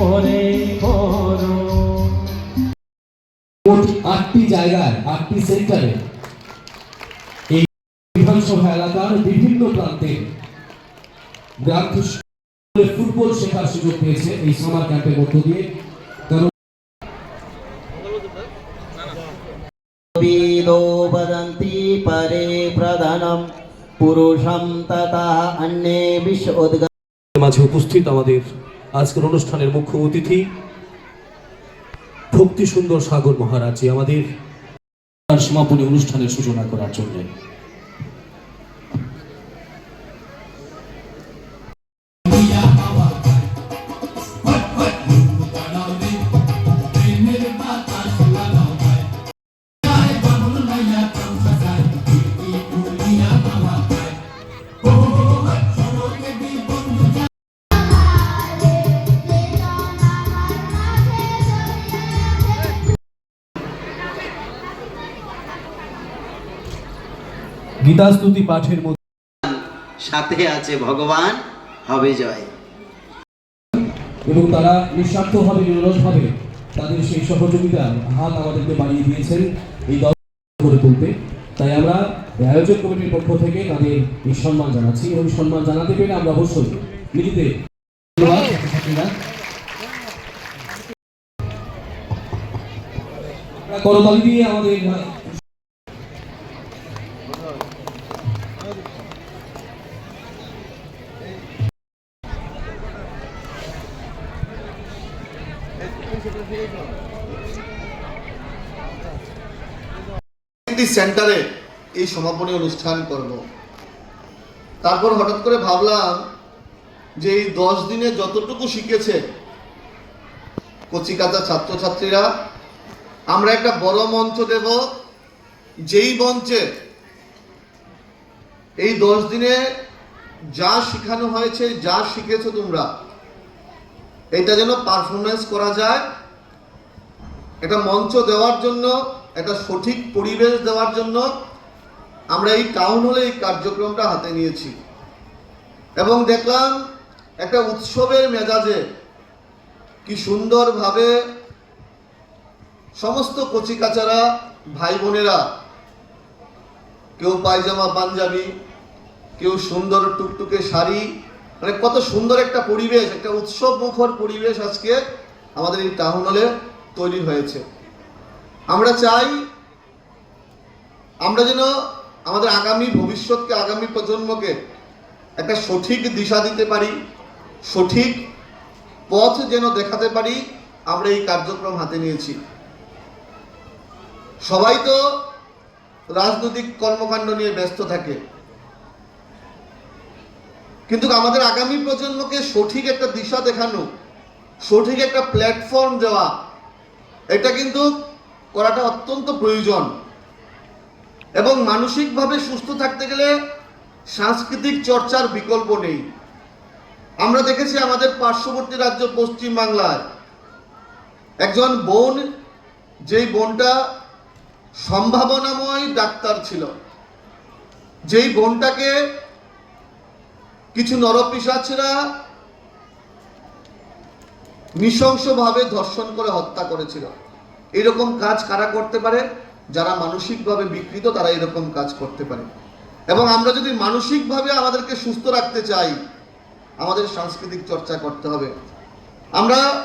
পরে আটটি জায়গায় আটটি সেক্টরে এই বিধানসভা এলাকার বিভিন্ন প্রান্তে গ্রাম ফুটবল শেখার সুযোগ পেয়েছে এই সামার ক্যাম্পের মধ্য দিয়ে। বদন্তি পরে প্রধানম পুরুষম তথা অন্যে বিশ্ব মাঝে উপস্থিত আমাদের আজকের অনুষ্ঠানের মুখ্য অতিথি ভক্তি সুন্দর সাগর মহারাজি আমাদের সমাপনী অনুষ্ঠানের সূচনা করার জন্য। গীতাস্তুতি পাঠের মধ্যে সাথে আছে ভগবান হবে জয়। এবং তারা নিঃস্বার্থভাবে নিরলসভাবে তাদের সেই সহযোগিতার হাত আমাদেরকে বাড়িয়ে দিয়েছেন এই দল করে তুলতে। তাই আমরা আয়োজক কমিটির পক্ষ থেকে তাদের এই সম্মান জানাচ্ছি এবং সম্মান জানাতে পেরে আমরা অবশ্যই নিজেদের করতালি দিয়ে আমাদের সেন্টারে এই সমাপনী অনুষ্ঠান করব। তারপর হঠাৎ করে ভাবলাম যে এই দশ দিনে যতটুকু শিখেছে কচিকাচা ছাত্রছাত্রীরা, আমরা একটা বড় মঞ্চ দেব। যেই মঞ্চে এই দশ দিনে যা শেখানো হয়েছে, যা শিখেছো তোমরা এটা যেন পারফরমেন্স করা যায়, একটা মঞ্চ দেওয়ার জন্য, একটা সঠিক পরিবেশ দেওয়ার জন্য আমরা এই টাউন হলে এই কার্যক্রমটা হাতে নিয়েছি। এবং দেখলাম একটা উৎসবের মেজাজে কি সুন্দরভাবে সমস্ত কচিকাচারা ভাই বোনেরা কেউ পায়জামা, পাঞ্জাবি, কেউ সুন্দর টুকটুকে শাড়ি মানে কত সুন্দর একটা পরিবেশ, একটা উৎসব মুখর পরিবেশ আজকে আমাদের এই টাউন হলে তৈরি হয়েছে। আমরা চাই আমরা যেন আমাদের আগামী ভবিষ্যৎকে, আগামী প্রজন্মকে একটা সঠিক দিশা দিতে পারি, সঠিক পথ যেন দেখাতে পারি, আমরা এই কার্যক্রম হাতে নিয়েছি। সবাই তো রাজনৈতিক কর্মকাণ্ড নিয়ে ব্যস্ত থাকে। কিন্তু আমাদের আগামী প্রজন্মকে সঠিক একটা দিশা দেখানো, সঠিক একটা প্ল্যাটফর্ম দেওয়া, এটা কিন্তু করাটা অত্যন্ত প্রয়োজন। এবং মানসিকভাবে সুস্থ থাকতে গেলে সাংস্কৃতিক চর্চার বিকল্প নেই। আমরা দেখেছি আমাদের পার্শ্ববর্তী রাজ্য পশ্চিম বাংলায় একজন বোন, যেই বোনটা সম্ভাবনাময় ডাক্তার ছিল, যেই বোনটাকে কিছু নরপিসাচরা নৃশংসভাবে ধর্ষণ করে হত্যা করেছিল। এরকম কাজ কারা করতে পারে? যারা মানসিকভাবে বিকৃত, তারা এরকম কাজ করতে পারে। এবং আমরা যদি মানসিকভাবে আমাদেরকে সুস্থ রাখতে চাই, আমাদের সাংস্কৃতিক চর্চা করতে হবে। আমরা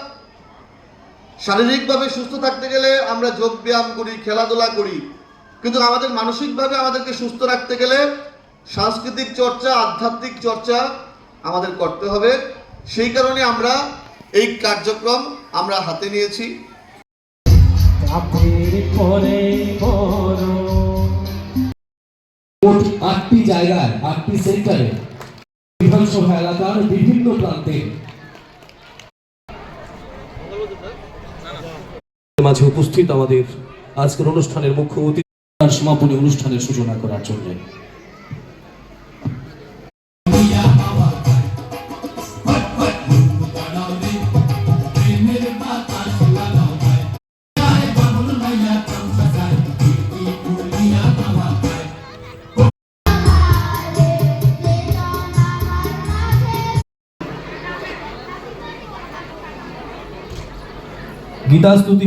শারীরিকভাবে সুস্থ থাকতে গেলে আমরা যোগ ব্যায়াম করি, খেলাধুলা করি, কিন্তু আমাদের মানসিকভাবে আমাদেরকে সুস্থ রাখতে গেলে সাংস্কৃতিক চর্চা আধ্যাত্মিক চর্চা আমাদের করতে হবে। সেই কারণে আমরা এই কার্যক্রম আমরা হাতে নিয়েছি। আটটি জায়গায় আটটি সেন্টারে বিধানসভা এলাকার বিভিন্ন প্রান্তে মাঝে উপস্থিত আমাদের আজকের অনুষ্ঠানের মুখ্য অতিথি তার সমাপনী অনুষ্ঠানের সূচনা করার জন্য। গীতাস্তুতি